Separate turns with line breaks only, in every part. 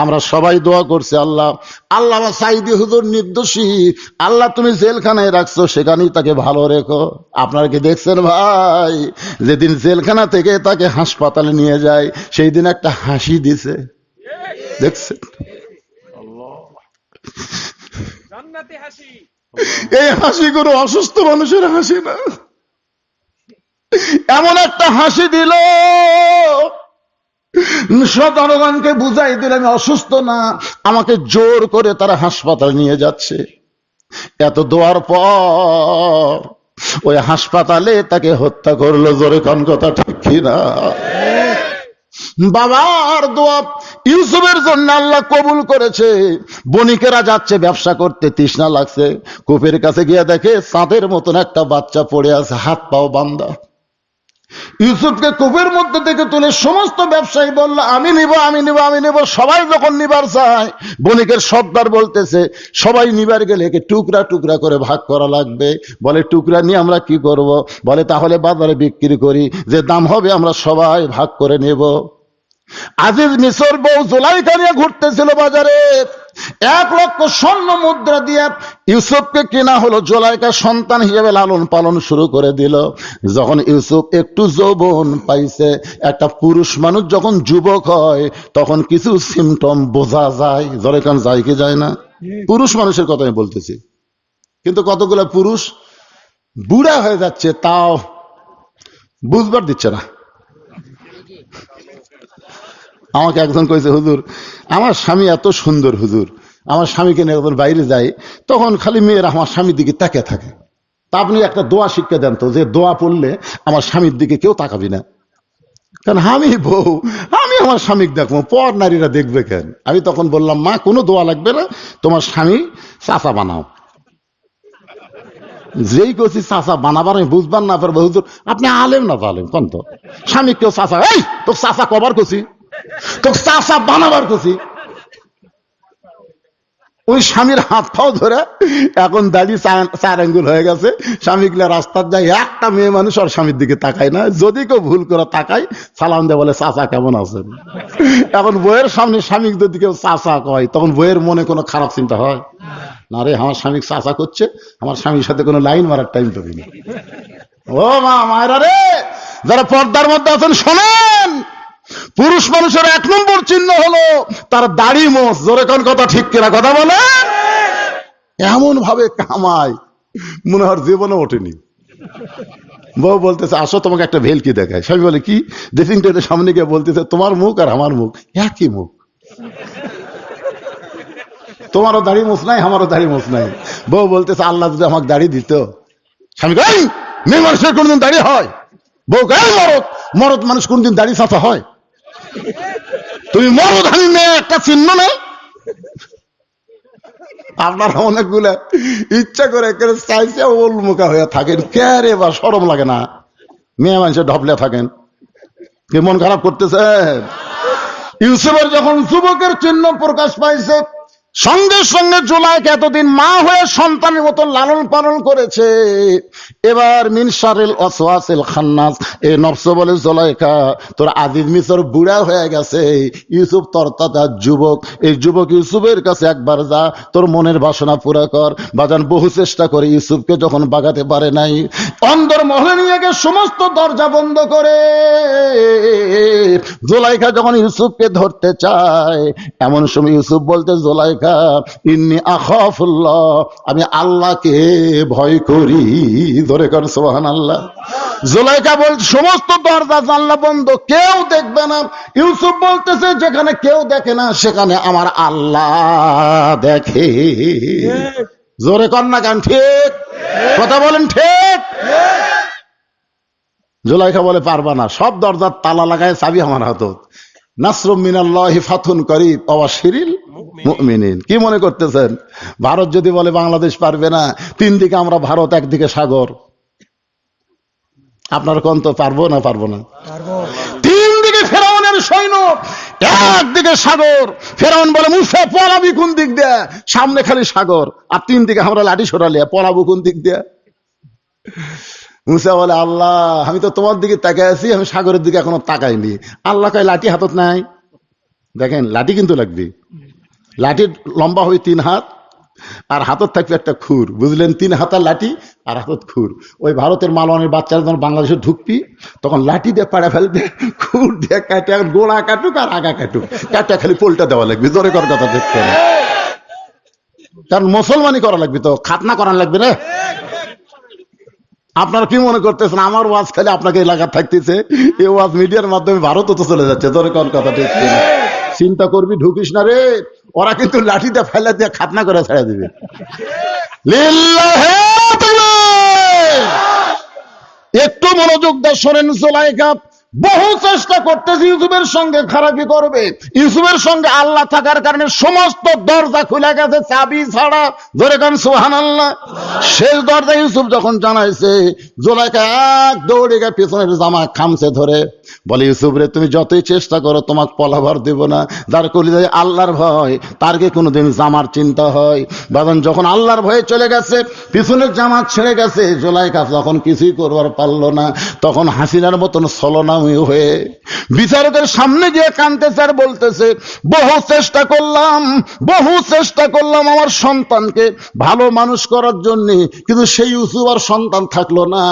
আমরা সবাই দোয়া করছি আল্লাহ। আল্লাহ সাইদি হুজুর নির্দোষী। আল্লাহ তুমি জেলখানায় রাখছো সেখানেই তাকে ভালো রেখো। আপনারা কি দেখছেন ভাই? যেদিন জেলখানা থেকে তাকে হাসপাতালে নিয়ে যায় সেই দিন একটা হাসি দিছে। দেখছেন?
হাসি।
এই হাসি কোনো অসুস্থ মানুষের হাসি না। এমন একটা হাসি দিল। জনগণকে বুঝাই দিল আমি অসুস্থ না। আমাকে জোর করে তারা হাসপাতালে নিয়ে যাচ্ছে। এত দোয়ার পর ওই হাসপাতালে তাকে হত্যা করল জোরে কোন কথা ঠিক কিনা। বাবার দোয়া ইউসুফের জন্য আল্লাহ কবুল করেছে। বণিকেরা যাচ্ছে ব্যবসা করতে, তৃষ্ণা লাগছে। কূপের কাছে গিয়ে দেখে চাঁদের মতন একটা বাচ্চা পড়ে আছে হাত পাও বান্দা। ইউসুফকে কূপের মধ্যে থেকে তুলে সমস্ত ব্যবসায়ী বলল, আমি নিব আমি নিব আমি নিব। সবাই যখন নিবার চায়, বণিকের সর্দার বলতেছে, সবাই নিবার গেলে একে টুকরা টুকরা করে ভাগ করা লাগবে। বলে, টুকরা নিয়ে আমরা কি করব? বলে, তাহলে বাজারে বিক্রি করি, যে দাম হবে আমরা সবাই ভাগ করে নেব। আজিজ মিশর বউ জোলাইকা নিয়ে ঘুরতেছিল বাজারে। এক লক্ষ স্বর্ণ মুদ্রা দিয়ে ইউসুফকে কেনা হলো জোলাইকা সন্তান হিসেবে লালন পালন শুরু করে দিল। যখন ইউসুফ একটু যৌবন পাইছে একটা পুরুষ মানুষ যখন যুবক হয় তখন কিছু সিমটম বোঝা যায়। জলেকান যায় কি যায় না? পুরুষ মানুষের কথা আমি বলতেছি। কিন্তু কতগুলো পুরুষ? বুড়া হয়ে যাচ্ছে তাও বুঝবার দিচ্ছে না। আমাকে একজন কইছে, হুজুর, আমার স্বামী এত সুন্দর, হুজুর। আমার স্বামীকে নিয়ে যখন বাইরে যাই, তখন খালি মেয়েরা আমার স্বামীর দিকে তাকিয়ে থাকে। তা আপনি একটা দোয়া শিক্ষা দেন তো, যে দোয়া পড়লে আমার স্বামীর দিকে কেউ তাকাবি না। কারণ আমি বউ, আমি আমার স্বামীকে দেখব, পর নারীরা দেখবে কেন? আমি তখন বললাম, মা, কোনো দোয়া লাগবে না, তোমার স্বামী চাচা বানাও। যেই করছি চাচা বানাবার, আমি বুঝবার না পারব আপনি আলেম না আলেম, কোন তো? স্বামী কেউ চাচা, এই তো চাচা কবার করছি তো চাচা বানাবার করছি ওই স্বামীর হাত পাও ধরে এখন দাড়ি চার আঙ্গুল হয়ে গেছে। স্বামীগুলা রাস্তার যায়, একটা মেয়ে মানুষ আর স্বামীর দিকে তাকায় না। যদি কেউ ভুল করে তাকায়, সালাম দেয় বলে চাচা কেমন আছেন? এখন বইয়ের সামনে স্বামীর যদি কেউ চাচা কয়, তখন বইয়ের মনে কোনো খারাপ চিন্তা হয়? না রে, আমার স্বামী চাচা করছে, আমার স্বামীর সাথে কোনো লাইন মারার টাইম তো ও মা, মায়েরা রে, যারা পর্দার মধ্যে আছেন, শোনেন! পুরুষ মানুষের এক নম্বর চিহ্ন হলো তার দাড়ি মোষ। জোরে কোন কথা ঠিক কিনা কথা বলে? এমন ভাবে কামায় মনে হয় জীবনে ওঠেনি। বউ বলতেছে আসো তোমাকে একটা ভেলকি দেখায় স্বামী বলে কি? ড্রেসিং টেবিলের সামনে গিয়ে বলতেছে তোমার মুখ আর আমার মুখ একই মুখ। তোমারও দাড়ি মোছ নাই আমারও দাড়ি মোছ নাই। বউ বলতেছে আল্লাহ যদি আমাকে দাড়ি দিত। স্বামী কয়, "এই, মেয়ে মানুষের কোনদিন দাড়ি হয়? বউ গায়ে মরদ মরদ মানুষ কোনদিন দাড়ি চাচা হয়? তুমি আমি মেয়ে একটা চিহ্ন নেই আপনারা অনেকগুলা ইচ্ছা করে একেবারে চাইছে উলমুখা হয়ে থাকেন। কে বা সরম লাগে না। মেয়ে মানুষের ঢপলে থাকেন। কে মন খারাপ করতেছে? ইউসুফের যখন যুবকের চিহ্ন প্রকাশ পাইছে সঙ্গে সঙ্গে জুলাইকে এতদিন মা হয়ে সন্তানের মতো লালন পালন করেছে। এবার মিনসারেল অসওয়াসিল খান্নাস এই নফস বলে জলাইকা, তোর আজিজ মিসর বুড়া হয়ে গেছে। ইউসুফ তোর তাতা যুবক, এই যুবক ইউসুফের কাছে একবার যা, তোর মনের বাসনা পুরা কর। বাজান, বহু চেষ্টা করে ইউসুফকে যখন বাগাতে পারে নাই, অন্দর মহলে নিয়ে গিয়ে সমস্ত দরজা বন্ধ করে। জোলাইখা যখন ইউসুফকে ধরতে চায়, এমন সময় ইউসুফ বলতে আমি আল্লাহকে ভয় করি। ধরে কর সোহান আল্লাহ জোলাইকা বল, সমস্ত দরজা জানলা বন্ধ, কেউ দেখবে না। ইউসুফ বলতেছে, যেখানে কেউ দেখে না, সেখানে আমার আল্লাহ দেখে। জোরে কর না কেন, ঠিক? কথা বলেন, ঠিক? জুলাইখা বলে, পারবা না। সব দরজার তালা লাগায় চাবি আমার হাতত নাসরুম মিনাল্লাহি ফাথুন করিব, অবাশিরিল। মুমিনিন। কি মনে করতেছেন? ভারত যদি বলে বাংলাদেশ পারবে না তিন দিকে আমরা ভারত একদিকে সাগর। আপনার কোন তো পারব না পারব না? তিন দিকে ফেরাউনের সৈন্য একদিকে সাগর। ফেরাউন বলে মুসা পলাবি কোন দিক দিয়ে? সামনে খালি সাগর। আর তিন দিকে আমরা লাঠি সরালিয়া পলাবো কোন দিক দিয়ে? মুসা বলে আল্লাহ আমি তো তোমার দিকে তাকায় আছি আমি সাগরের দিকে এখনও তাকাইনি। আল্লাহ কয় লাঠি হাতত নাই? দেখেন লাঠি কিন্তু লাগবে। লাঠির লম্বা হয় তিন হাত, আর হাতত থাকবে একটা খুর। বুঝলেন? তিন হাতার লাঠি, আর হাতত খুর। ওই ভারতের মালওয়ানের বাচ্চারা যখন বাংলাদেশে ঢুকবি, তখন লাঠি দিয়ে পাড়া ফেলবে, খুর দিয়ে কাটে গোড়া কাটুক আর আগা কাটুক। কাটা খালি পোলটা দেওয়া লাগবে, জোরে কর কথা দেখতে কারণ মুসলমানই করা লাগবে তো, খাতনা করা লাগবে না? আপনারা কি মনে করতেছেন? আমার ওয়াজ খালি আপনাকে এলাকা থাকতেছে, এই ওয়াজ মিডিয়ার মাধ্যমে ভারতও তো চলে যাচ্ছে তোর কোন কথা ঠিক? চিন্তা করবি, ঢুকিস না রে। ওরা কিন্তু লাঠিটা ফেলে দিয়ে খাতনা করে ছেড়ে দিবে! একটু মনোযোগ দর্শনেন শোনেন জোলাইকা বহু চেষ্টা করতেছে ইউসুফের সঙ্গে খারাপি করবে। ইউসুফের সঙ্গে আল্লাহ থাকার কারণে সমস্ত দরজা খুলে গেছে, চাবি ছাড়া। ধরে কান সোহান আল্লাহ শেষ দরজা ইউসুফ যখন জানাইছে, জোলাইকা এক দৌড়ে গিয়ে পেছনের জামা খামছে ধরে। বলে, ইউসুফ রে, তুমি যতই চেষ্টা করো, তোমাকে পলাভার দেব না। যার কলি যায় আল্লাহর ভয়, তার কি কোনোদিন জামার চিন্তা হয়? বাদন যখন আল্লাহর ভয়ে চলে গেছে, পিছনের জামা ছেড়ে গেছে জোলাই জোলাইকা যখন কিছুই করবার পারল না। তখন হাসিনার মতন ছলনামী হয়ে বিচারকের সামনে গিয়ে কানতেছে আর বলতেছে, বহু চেষ্টা করলাম, বহু চেষ্টা করলাম আমার সন্তানকে ভালো মানুষ করার জন্য, কিন্তু সেই ইউসুফ আর সন্তান থাকল না।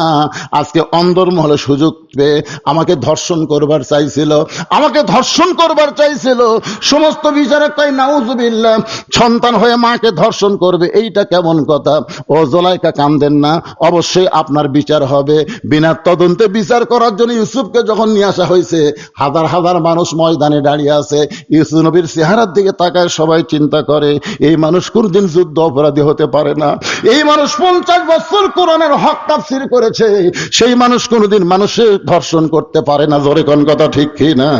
আজকে অন্দরমহলে সুযোগ পেয়ে আমাকে ধর্ষণ করবার চাইছিল, আমাকে ধর্ষণ করবার চাইছিল। সমস্ত বিচারক কয় নাউজুবিল্লাহ, সন্তান হয়ে মাকে ধর্ষণ করবে, এইটা কেমন কথা? ও জলাইকা কান্দেন না, অবশ্যই আপনার বিচার হবে। বিনা তদন্তে বিচার করার জন্য ইউসুফকে যখন নিয়ে আসা হয়েছে, হাজার হাজার মানুষ ময়দানে দাঁড়িয়ে আছে, ইউসুফ নবীর চেহারার দিকে তাকায় সবাই চিন্তা করে, এই মানুষ কোনদিন যুদ্ধ অপরাধী হতে পারে না। এই মানুষ পঞ্চাশ বছর কোরআনের হক তাফসির করেছে, সেই মানুষ কোনোদিন মানুষের ধর্ষণ করতে পারে না। জোরে কোন কথা ঠিক কি না?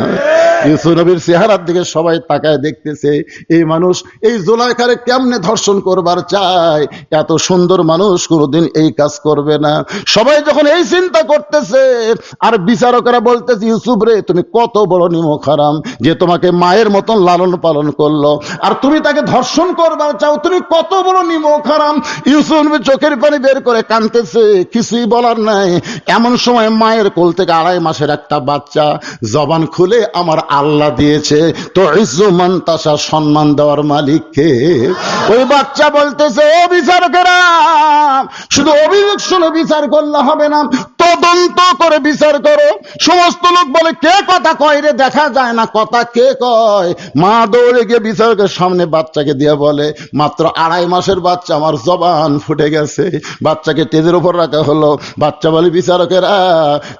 ইউসুফ নবীর চেহারার দিকে সবাই তাকায় দেখতেছে, এই মানুষ এই জোলাইকারে কেমনে ধর্ষণ করবার চায়? এত সুন্দর মানুষ কোনোদিন এই কাজ করবে না। সবাই যখন এই চিন্তা করতেছে, আর বিচারকরা বলতেছে, ইউসুফ রে, তুমি কত বড় নিমক হারাম যে তোমাকে মায়ের মতন লালন পালন করল। আর তুমি তাকে ধর্ষণ করবার চাও তুমি কত বড় নিমক হারাম ইউসুফ চোখের পানি বের করে কানতেছে, কিছুই বলার নাই। এমন সময় মায়ের কোল থেকে আড়াই মাসের একটা বাচ্চা জবান খুলে আমার আল্লাহ দিয়েছে, তো ইজ্জুমান তাসা সম্মান দেওয়ার মালিককে। ওই বাচ্চা বলতেছে, ও বিচারকেরা, শুধু অভিযোগ শুনে বিচার করলে হবে না। তদন্ত করে বিচার করো। সমস্ত লোক বলে, কে কথা কয় রে? দেখা যায় না কথা কে কয়? মা দৌড়ে গিয়ে বিচারকের সামনে বাচ্চাকে দিয়ে বলে, মাত্র আড়াই মাসের বাচ্চা, আমার জবান ফুটে গেছে। বাচ্চাকে টেজের উপর রাখা হলো। বাচ্চা বলে, বিচারকেরা,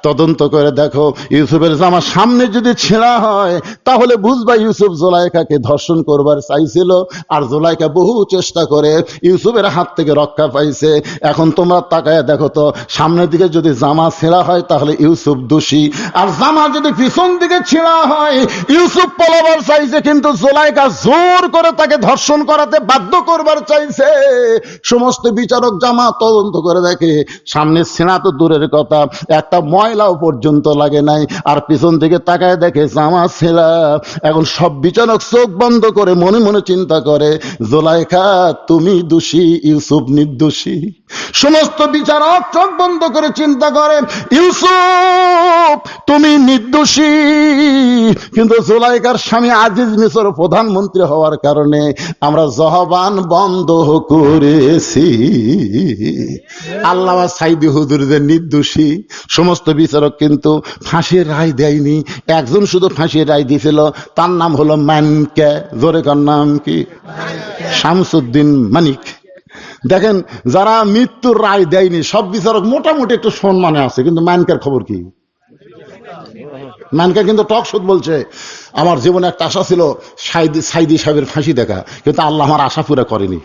তদন্ত করে দেখো। ইউসুফের জামা সামনে যদি ছেঁড়া হয়, তাহলে বুঝবা ইউসুফ জোলাইকাকে ধর্ষণ করবার চাইছিল। আর জোলাইকা বহু চেষ্টা করে ইউসুফের হাত থেকে রক্ষা পাইছে। এখন তোমরা তাকায় দেখো তো, সামনের দিকে যদি জামা ছেঁড়া হয়, তাহলে ইউসুফ দোষী। আর জামা যদি পিছন দিকে ছেঁড়া হয়, ইউসুফ পলাবার চাইছে, কিন্তু জোলাইকা জোর করে তাকে ধর্ষণ করাতে বাধ্য করবার চাইছে। সমস্ত বিচারক জামা তদন্ত করে দেখে, সামনে ছেঁড়া তো দূরের কথা, একটা ময়লাও পর্যন্ত লাগে নাই। আর পিছন থেকে তাকায় দেখে জামা ছেঁড়া। এখন সব বিচারক চোখ বন্ধ করে মনে মনে চিন্তা করে জোলাইখা তুমি দোষী, ইউসুফ নির্দোষী। সমস্ত বিচারক চোখ বন্ধ করে চিন্তা করে ইউসুফ, তুমি নির্দোষী। কিন্তু জোলাইকার স্বামী আজিজ মিশর প্রধানমন্ত্রী হওয়ার কারণে আমরা জহবান বন্ধ করেছি। আল্লাহ সাইদি হুজুরদের নির্দোষী। সমস্ত বিচারক কিন্তু ফাঁসির রায় দেয়নি। একজন শুধু ফাঁসির রায় দিয়েছিল, তার নাম হলো মানকে। জোরে কার নাম কি? শামসুদ্দিন মানিক। দেখেন, যারা মৃত্যুর রায় দেয়নি, সব বিচারক মোটামুটি একটু সম্মানে আছে, কিন্তু ম্যানকের খবর কি? ম্যানকে কিন্তু টক সুদ বলছে, আমার জীবনে একটা আশা ছিল, সাইদি সাইদি সাহেবের ফাঁসি দেখা, কিন্তু আল্লাহ আমার আশা পুরা করেনি।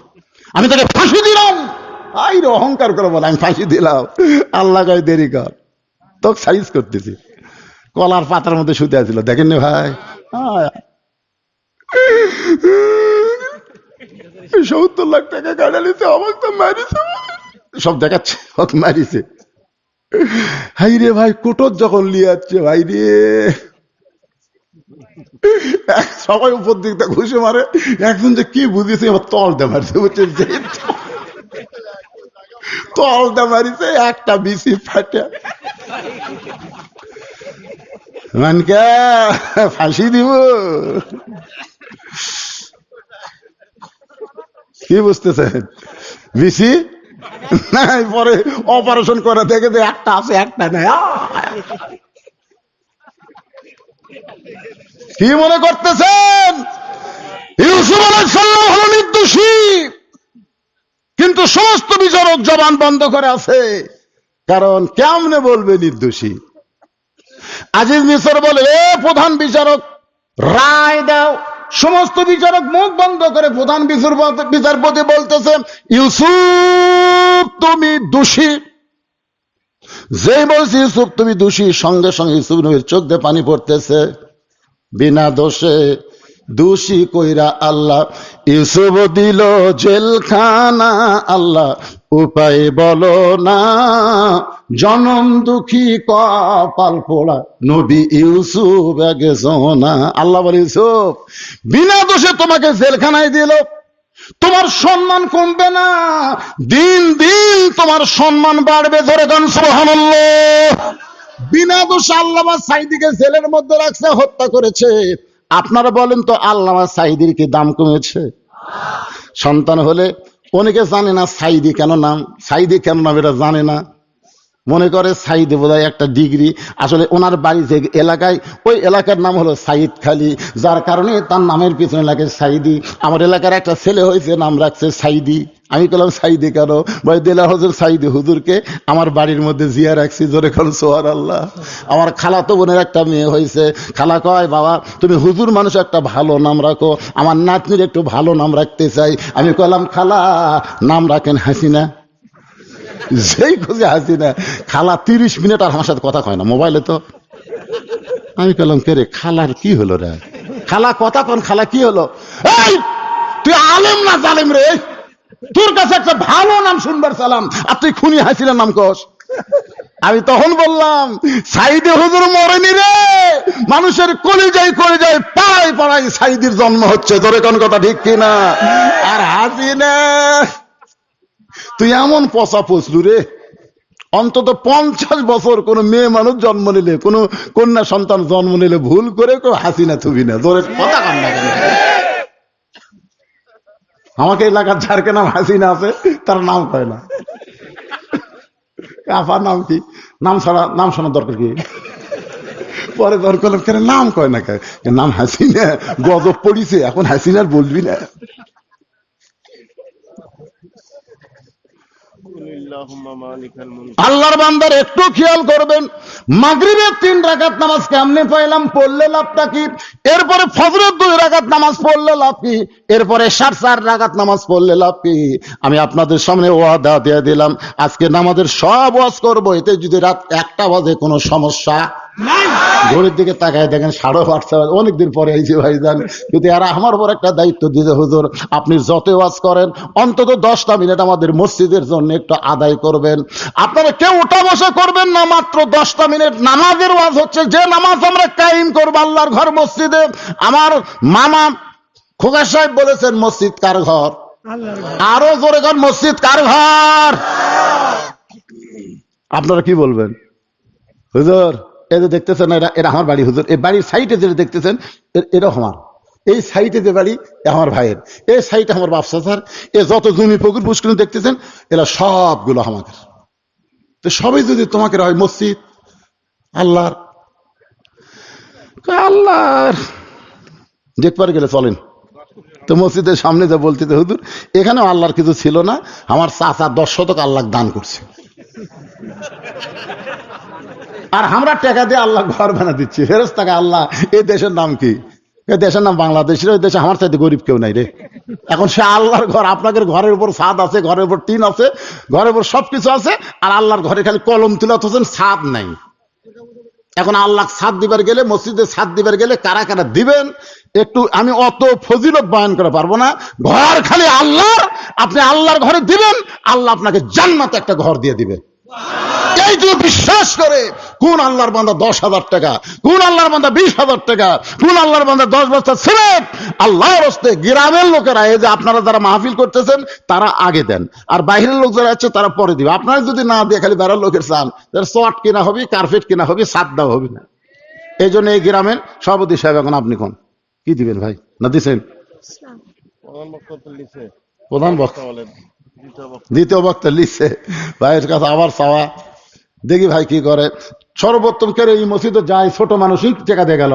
আমি তাকে ফাঁসি দিলাম! আই রে, অহংকার করে বলে, আমি ফাঁসি দিলাম। আল্লাহ কয়, দেরি কর। তোকে সাইজ করতেছি। কলার পাতার মধ্যে শুতে আছিল। দেখেন নি ভাই। সত্তর লাখ টাকা গাড়ি নিতে আমাকে তো মারিছে সব দেখাচ্ছে ওকে মারিছে। হাই রে ভাই, কোটর যখন লিয়ে যাচ্ছে ভাই রে। সবাই উপর দিক দিয়ে ঘুষে মারে। একজন যে কি এবার তল দে মারছে, বুঝছেন? যে তল দে মারিছে, একটা বিসি ফাটে। মানকা, ফাঁসি দিব। কি বুঝতেছেন? বিসি পরে অপারেশন করে দেখে যে একটা আছে, একটা নেই। কি মনে করতেছেন? ইউসুফ আলাইসাল্লাম হলো নির্দোষী। কিন্তু সমস্ত বিচারক জবান বন্ধ করে আছে। কারণ কেমনে বলবে নির্দোষী? আজিজ মিশর বলে, এ প্রধান বিচারক, রায় দাও। সমস্ত বিচারক মুখ বন্ধ করে প্রধান বিচারপতি বলতেছে, ইউসুফ, তুমি দোষী। যে বলছি, ইউসুফ, তুমি দোষী। সঙ্গে সঙ্গে ইউসুফ নবীর চোখ দিয়ে পানি পড়তেছে। বিনা দোষে দোষী কইরা আল্লাহ ইউসুফ দিল জেলখানা, আল্লাহ উপায় বলো না। জনম দুঃখী কপাল পোড়া নবী ইউসুফ না আল্লাহ বলে, ইউসুফ, বিনা দোষে তোমাকে জেলখানায় দিল তোমার সম্মান কমবে না। দিন দিন তোমার সম্মান বাড়বে ধরে গান সুবহানাল্লাহ। বিনা দোষ আল্লামা সাইদিকে জেলের মধ্যে রাখছে, হত্যা করেছে। আপনারা বলেন তো আল্লামা সাইদির কি দাম কমেছে? সন্তান হলে অনেকে জানে না সাইদি কেন নাম সাইদি কেন নাম এটা জানে না। মনে করে সাইদে বোধ একটা ডিগ্রি। আসলে ওনার বাড়ি যে এলাকায়, ওই এলাকার নাম হলো সাইদ খালি, যার কারণে তার নামের পিছনে লাগে সাইদি। আমার এলাকার একটা ছেলে হয়েছে, নাম রাখছে সাইদি। আমি কলাম সাইদি কেন? ভাই দেলা হজুর, সাইদি হুজুরকে আমার বাড়ির মধ্যে জিয়া রাখছি। জোরে খান সোহার আল্লাহ আমার খালা তো বোনের একটা মেয়ে হয়েছে। খালা কয়, বাবা, তুমি হুজুর মানুষ, একটা ভালো নাম রাখো। আমার নাতনির একটু ভালো নাম রাখতে চাই। আমি কলাম খালা, নাম রাখেন হাসিনা। যেই খুঁজে হাসি না খালা তিরিশ মিনিট আর আমার সাথে কথা কয় না, মোবাইলে তো। আমি পেলাম কে রে, খালার কি হলো রে? খালা কথা কন, খালা কি হলো? এই, তুই আলেম না জালেম রে? তোর কাছে একটা ভালো নাম শুনবার সালাম, আর তুই খুনি হাসিনার নাম কস। আমি তখন বললাম, সাইদে হুজুর মরেনি রে। মানুষের কলে যাই করে যাই পাড়ায় পাড়ায় সাইদির জন্ম হচ্ছে। তোর কোন কথা ঠিক কিনা? আর হাসিনা তুই এমন পচা পচলু রে? অন্তত পঞ্চাশ বছর কোন মেয়ে মানুষ জন্ম নিলে, কোন কন্যা সন্তান জন্ম নিলে ভুল করে কেউ হাসি না থুবি না তোর কথা কান না কেন? আমাকে এলাকার যারকে নাম হাসিনা আছে, তার নাম কয় না। আপার নাম কি? নাম ছাড়া, নাম শোনার দরকার কি? পরে দরকার নাম কয় না নাম হাসিনা গজব পড়িছে, এখন হাসিনার বলবি না। আল্লাহর বান্দার একটু খেয়াল করবেন, মাগরিবের তিন রাকাত নামাজ কেমনে পাইলাম পড়লে লাভটা কি? এরপরে ফজরের দুই রাকাত নামাজ পড়লে লাভ কি? এরপরে সাত চার রাকাত নামাজ পড়লে লাভ কি? আমি আপনাদের সামনে ওয়াদা দিয়ে দিলাম, আজকে নামাজের সব ওয়াজ করব, এতে যদি রাত একটা বাজে কোনো সমস্যা ঘড়ির দিকে তাকায় দেখেন সাড়ে আটটা অনেকদিন পরে আইছে ভাইজান কিন্তু এরা আমার উপর একটা দায়িত্ব দিতে হুজুর আপনি যত ওয়াজ করেন অন্তত দশটা মিনিট আমাদের মসজিদের জন্য একটু আদায় করবেন। আপনারা কেউ উঠা বসা করবেন না মাত্র দশটা মিনিট নামাজের ওয়াজ হচ্ছে যে নামাজ আমরা কায়েম করব আল্লাহর ঘর মসজিদে। আমার মামা খোকা সাহেব বলেছেন মসজিদ কার ঘর? আরও জোরে ঘর মসজিদ কার ঘর। আপনারা কি বলবেন? হুজুর এই যে দেখতেছেন এরা এরা আমার বাড়ি, হুজুর। এই বাড়ির সাইডে যেটা দেখতেছেন, এ- এটাও আমার। এই সাইডে যে বাড়ি আমার ভাইয়ের। এই সাইডে আমার বাপসা এ যত জমি পুকুর পুষ্করিণী দেখতেছেন, এরা সবগুলো আমাদের। তো সবই যদি তোমাকে হয় মসজিদ, আল্লাহর আল্লাহর, দেখবার গেলে চলেন। তো মসজিদের সামনে যা বলতে তো হুজুর, এখানেও আল্লাহর কিছু ছিল না, আমার চাচা দশ শতক আল্লাহ দান করছে। আর আমরা টাকা দিয়ে আল্লাহ ঘর বানা দিচ্ছি। ফেরত টাকা আল্লাহ এই দেশের নাম কি? এই দেশের নাম বাংলাদেশ ওই দেশে আমার চাইতে গরিব কেউ নাই রে। এখন সে আল্লাহর ঘর, আপনাদের ঘরের উপর ছাদ আছে, ঘরের উপর টিন আছে, ঘরের উপর সবকিছু আছে, আর আল্লাহর ঘরে খালি কলম তুলে অথচ ছাদ নাই। এখন আল্লাহ ছাদ দিবার গেলে, মসজিদে ছাদ দিবার গেলে কারা কারা দিবেন? একটু আমি অত ফজিলত বয়ান করে পারব না। ঘর খালি আল্লাহর, আপনি আল্লাহর ঘরে দিবেন, আল্লাহ আপনাকে জান্নাত একটা ঘর দিয়ে দিবে। এই যে বিশ্বাস করে কোন আল্লাহর বান্দা দশ হাজার টাকা কোন আল্লাহর বান্দা বিশ হাজার টাকা কোন আল্লাহর বান্দা দশ বস্তা সিমেন্ট আল্লাহর হস্তে গ্রামের লোকেরা এই যে আপনারা যারা মাহফিল করতেছেন তারা আগে দেন। আর বাইরের লোক যারা আছে তারা পরে দিবে। আপনারা যদি না দিয়ে খালি বেড়ার লোকের চান তাহলে চট কিনা হবে কার্পেট কিনা হবে সাত দেওয়া হবে না। এই জন্য এই গ্রামের সভাপতি সাহেব এখন আপনি কোন? কি দিবেন ভাই? না দিছেন প্রধান বক্তা।
দ্বিতীয় বক্তা
লিখছে। ভাইয়ের কাছে আবার চাওয়া। দেখি ভাই কি করে। সর্বোত্তম করে এই মসজিদে যায় ছোট মানুষই দিয়ে গেল?